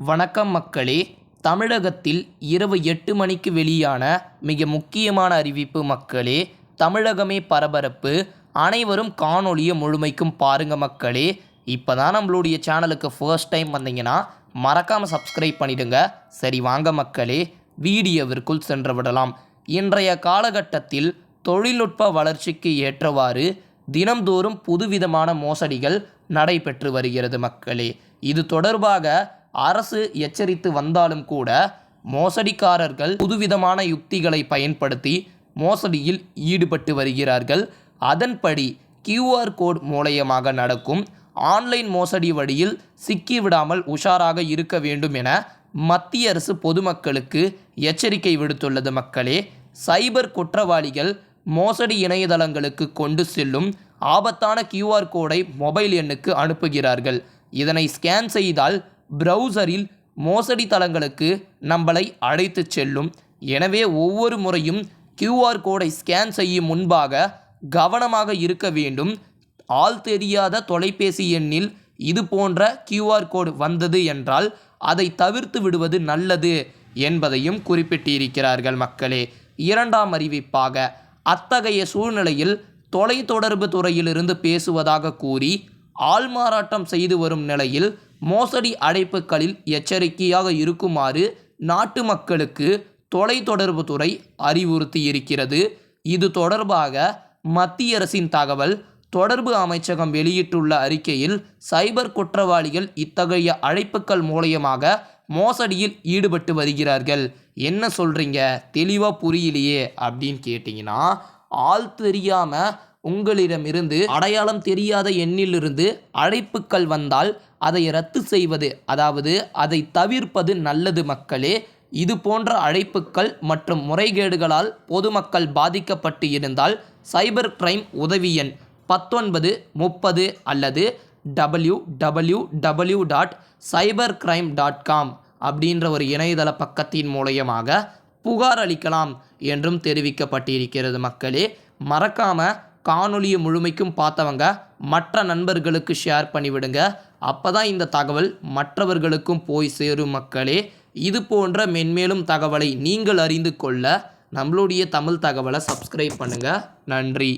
வணக்கம் மக்களே. தமிழகத்தில் இரவு எட்டு மணிக்கு வெளியான மிக முக்கியமான அறிவிப்பு மக்களே. தமிழகமே பரபரப்பு. அனைவரும் காணொளியை முழுமைக்கும் பாருங்கள் மக்களே. இப்போ தான் நம்மளுடைய சேனலுக்கு ஃபர்ஸ்ட் டைம் வந்தீங்கன்னா மறக்காமல் சப்ஸ்கிரைப் பண்ணிடுங்க. சரி வாங்க மக்களே. வீடியோவிற்குள் சென்று விடலாம். இன்றைய காலகட்டத்தில் தொழில்நுட்ப வளர்ச்சிக்கு ஏற்றவாறு தினம்தோறும் புதுவிதமான மோசடிகள் நடைபெற்று வருகிறது மக்களே. இது தொடர்பாக அரசு எச்சரித்து வந்தாலும் கூட மோசடிக்காரர்கள் புதுவிதமான யுக்திகளை பயன்படுத்தி மோசடியில் ஈடுபட்டு வருகிறார்கள். அதன்படி கியூஆர் கோட் மூலயமாக நடக்கும் ஆன்லைன் மோசடி வழியில் சிக்கிவிடாமல் உஷாராக இருக்க வேண்டும் என மத்திய அரசு பொதுமக்களுக்கு எச்சரிக்கை விடுத்துள்ளது மக்களே. சைபர் குற்றவாளிகள் மோசடி இணையதளங்களுக்கு கொண்டு செல்லும் ஆபத்தான கியூஆர் கோடை மொபைல் எண்ணுக்கு அனுப்புகிறார்கள். இதனை ஸ்கேன் செய்தால் ப்ரௌசரில் மோசடி தளங்களுக்கு நம்மளை அழைத்து செல்லும். எனவே ஒவ்வொரு முறையும் கியூஆர் கோடை ஸ்கேன் செய்யும் முன்பாக கவனமாக இருக்க வேண்டும். ஆள் தெரியாத தொலைபேசி எண்ணில் இது போன்ற கியூஆர் கோடு வந்தது என்றால் அதை தவிர்த்து விடுவது நல்லது என்பதையும் குறிப்பிட்டிருக்கிறார்கள் மக்களே. இரண்டாம் அறிவிப்பாக அத்தகைய சூழ்நிலையில் தொலைத்தொடர்பு துறையிலிருந்து பேசுவதாக கூறி ஆள்மாறாட்டம் செய்து வரும் நிலையில் மோசடி அழைப்புகளில் எச்சரிக்கையாக இருக்குமாறு நாட்டு மக்களுக்கு தொலைத்தொடர்புத்துறை துறை அறிவுறுத்தி இருக்கிறது இது தொடர்பாக மத்திய அரசின் தகவல் தொடர்பு அமைச்சகம் வெளியிட்டுள்ள அறிக்கையில் சைபர் குற்றவாளிகள் இத்தகைய அழைப்புகள் மூலயமாக மோசடியில் ஈடுபட்டு வருகிறார்கள். என்ன சொல்கிறீங்க தெளிவாக புரியலையே அப்படின்னு கேட்டிங்கன்னா ஆள் தெரியாமல் உங்களிடமிருந்து அடையாளம் தெரியாத எண்ணிலிருந்து அழைப்புக்கள் வந்தால் அதை ரத்து செய்வது அதாவது அதை தவிர்ப்பது நல்லது மக்களே. இது போன்ற அழைப்புக்கள் மற்றும் முறைகேடுகளால் பொதுமக்கள் பாதிக்கப்பட்டு இருந்தால் சைபர் கிரைம் உதவி எண் பத்தொன்பது முப்பது அல்லது W W W dot cyber crime dot com அப்படின்ற ஒரு இணையதள பக்கத்தின் மூலயமாக புகார் அளிக்கலாம் என்றும் தெரிவிக்கப்பட்டிருக்கிறது மக்களே. மறக்காமல் காணொலியை முழுமைக்கும் பார்த்தவங்க மற்ற நண்பர்களுக்கு ஷேர் பண்ணிவிடுங்க. அப்போ தான் இந்த தகவல் மற்றவர்களுக்கும் போய் சேரும் மக்களே. இது போன்ற மென்மேலும் தகவலை நீங்கள் அறிந்து கொள்ள நம்மளுடைய தமிழ் தகவலை சப்ஸ்கிரைப் பண்ணுங்கள் நன்றி.